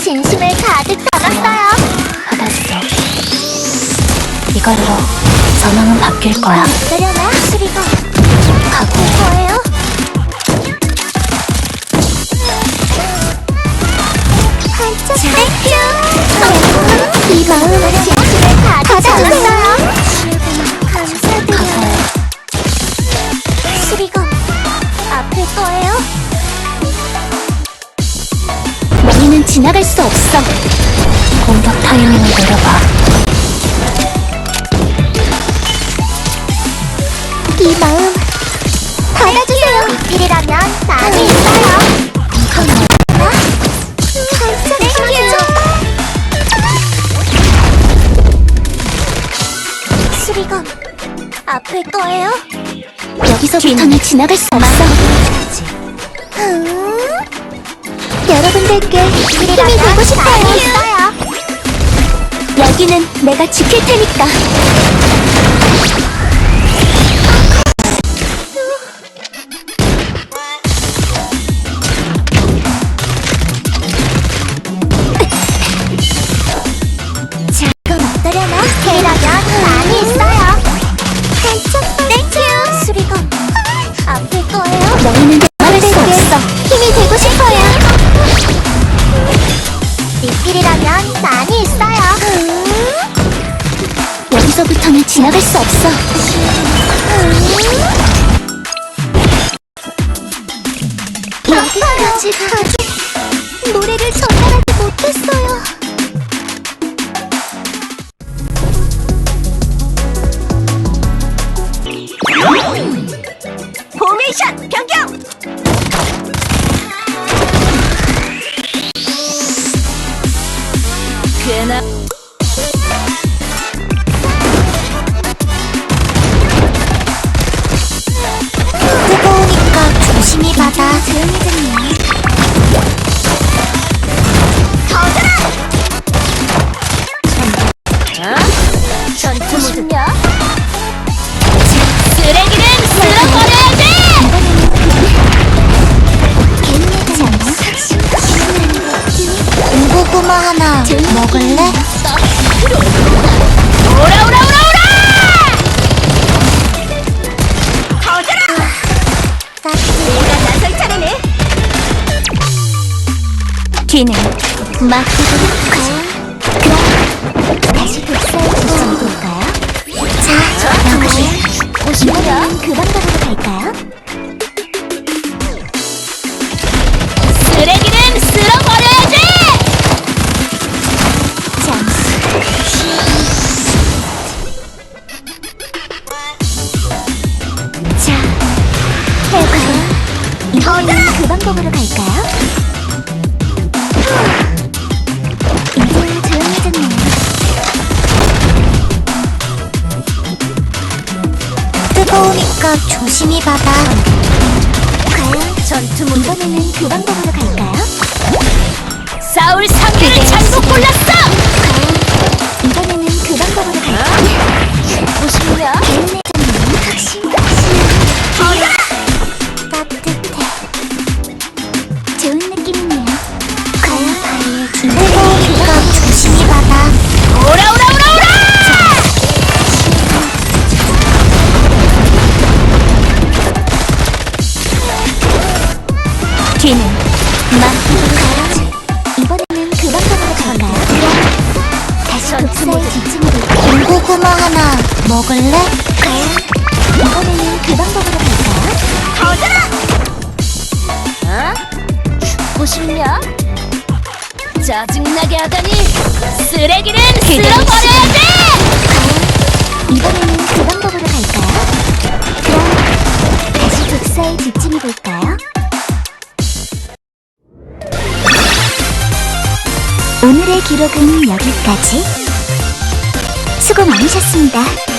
진심을 가득 담았어요. 받았어. 이걸로 전황은 바뀔 거야. 내려놔 수리가 각오해. 거예요. 반짝 땡큐. 이 마음을 진심을 가득 지나갈 수 없어. 공격 타이밍을 노려봐. 이 마음 받아주세요. 리필이라면 많이 있어요. 땡큐. 수리건 아플 거예요. 여기서부터는 지나갈 수 없어. 음, 여러분들께 힘이 되고 싶어요. 여기는 내가 지킬 테니까. 지나갈 수 없어. 여기까지 아직 노래를 전달하지 못했어요. 포메이션 변경! 꽤나 전투 모드 쓰레기는 쓸어버려야지! 개미지 않나? 군고구마 하나 먹을래? 오라 오라 오라 오라! 터져라! 내가 나설 차례네 뒤는 맡기도록 그럼 다시 독서에 집중해볼까요? 자, 역시 이번엔 그 방법으로 갈까요? 쓰레기는 쓸어버려야지! 잠시 자, 해봐요 이번엔 그 방법으로 갈까요? 뜨거우니까 조심히 받아 과연 전투 모드 이번에는 그 방법으로 갈까요? 싸울 상대를 잘못 골랐어! 뒤는 맡기도록 하지 이번에는 그 방법으로 갈까요? 다시 독서에 집중해볼까요? 군고구마 하나 먹을래? 과연 이번에는 그 방법으로 갈까요? 터져라! 어? 죽고 싶냐? 짜증나게 하다니 쓰레기는 쓸어버려야지! 이번에는 그 방법으로 갈까요? 그럼 다시 독서에 집중해볼까 오늘의 기록은 여기까지. 수고 많으셨습니다.